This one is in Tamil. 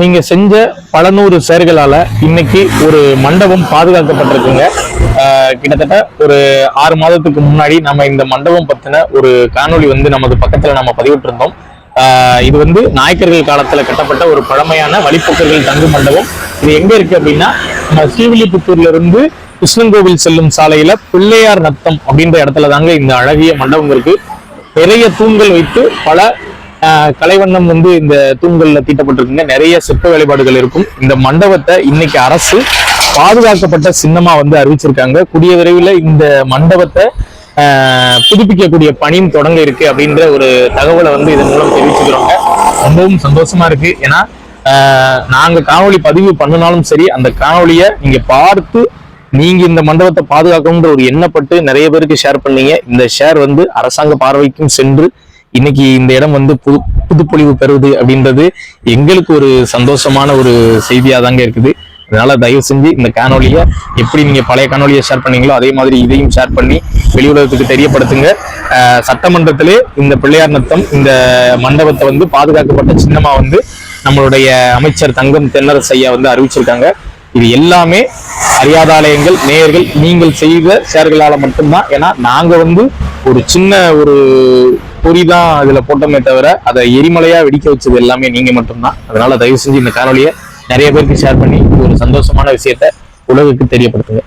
நீங்க செஞ்ச பல நூறு செயல்களால இன்னைக்கு ஒரு மண்டபம் பாதுகாக்கப்பட்டிருக்குங்க. கிட்டத்தட்ட ஒரு ஆறு மாதத்துக்கு முன்னாடி நம்ம இந்த மண்டபம் பத்தின ஒரு காணொளி வந்து நமது பக்கத்துல நம்ம பதிவிட்டிருந்தோம். இது வந்து நாயக்கர்கள் காலத்துல கட்டப்பட்ட ஒரு பழமையான வழிப்போக்கர்கள் தங்கு மண்டபம். இது எங்க இருக்கு அப்படின்னா நம்ம ஸ்ரீவில்லிபுத்தூர்ல இருந்து கிருஷ்ணன்கோவில் செல்லும் சாலையில பிள்ளையார் நத்தம் அப்படின்ற இடத்துல தாங்க இந்த அழகிய மண்டபம் இருக்கு. நிறைய தூண்கள் வைத்து பல கலைவண்ணம் வந்து இந்த தூண்கள்ல தீட்டப்பட்டிருக்குங்க. நிறைய சிற்ப வேலைப்பாடுகள் இருக்கும். இந்த மண்டபத்தை இன்னைக்கு அரசு பாதுகாக்கப்பட்ட சின்னமா வந்து அறிவிச்சிருக்காங்க. கூடிய விரைவில் இந்த மண்டபத்தை ஆஹ், புதுப்பிக்கக்கூடிய பணியும் தொடங்க இருக்கு அப்படின்ற ஒரு தகவலை வந்து இதன் மூலம் தெரிவிச்சுக்கிறோங்க. ரொம்பவும் சந்தோஷமா இருக்கு. ஏன்னா ஆஹ், நாங்க காணொலி பதிவு பண்ணினாலும் சரி அந்த காணொளியை நீங்க பார்த்து நீங்க இந்த மண்டபத்தை பாதுகாக்கணுன்ற ஒரு எண்ணப்பட்டு நிறைய பேருக்கு ஷேர் பண்ணீங்க. இந்த ஷேர் வந்து அரசாங்க பார்வைக்கும் சென்று இன்னைக்கு இந்த இடம் வந்து புது புதுப்பொழிவு பெறுவது அப்படின்றது எங்களுக்கு ஒரு சந்தோஷமான ஒரு செய்தியாக தாங்க இருக்குது. அதனால தயவு செஞ்சு இந்த காணொலியை எப்படி நீங்க பழைய காணொலியை ஷேர் பண்ணீங்களோ அதே மாதிரி இதையும் ஷேர் பண்ணி வெளி உலகத்துக்கு தெரியப்படுத்துங்க. சட்டமன்றத்திலே இந்த பிள்ளையார் நத்தம் இந்த மண்டபத்தை வந்து பாதுகாக்கப்பட்ட சின்னமா வந்து நம்மளுடைய அமைச்சர் தங்கம் தென்னரசு ஐயா வந்து அறிவிச்சிருக்காங்க. இது எல்லாமே அறியாதாலயங்கள் நேயர்கள் நீங்கள் செய்த ஷேர்களால மட்டும்தான். ஏன்னா நாங்க வந்து ஒரு சின்ன ஒரு பொறி தான் அதில் போட்டோமே தவிர அதை எரிமலையாக வெடிக்க வச்சது எல்லாமே நீங்கள் மட்டும்தான். அதனால் தயவு செஞ்சு இந்த காணொலியை நிறைய பேருக்கு ஷேர் பண்ணி ஒரு சந்தோஷமான விஷயத்த உலகுக்கு தெரியப்படுத்துங்க.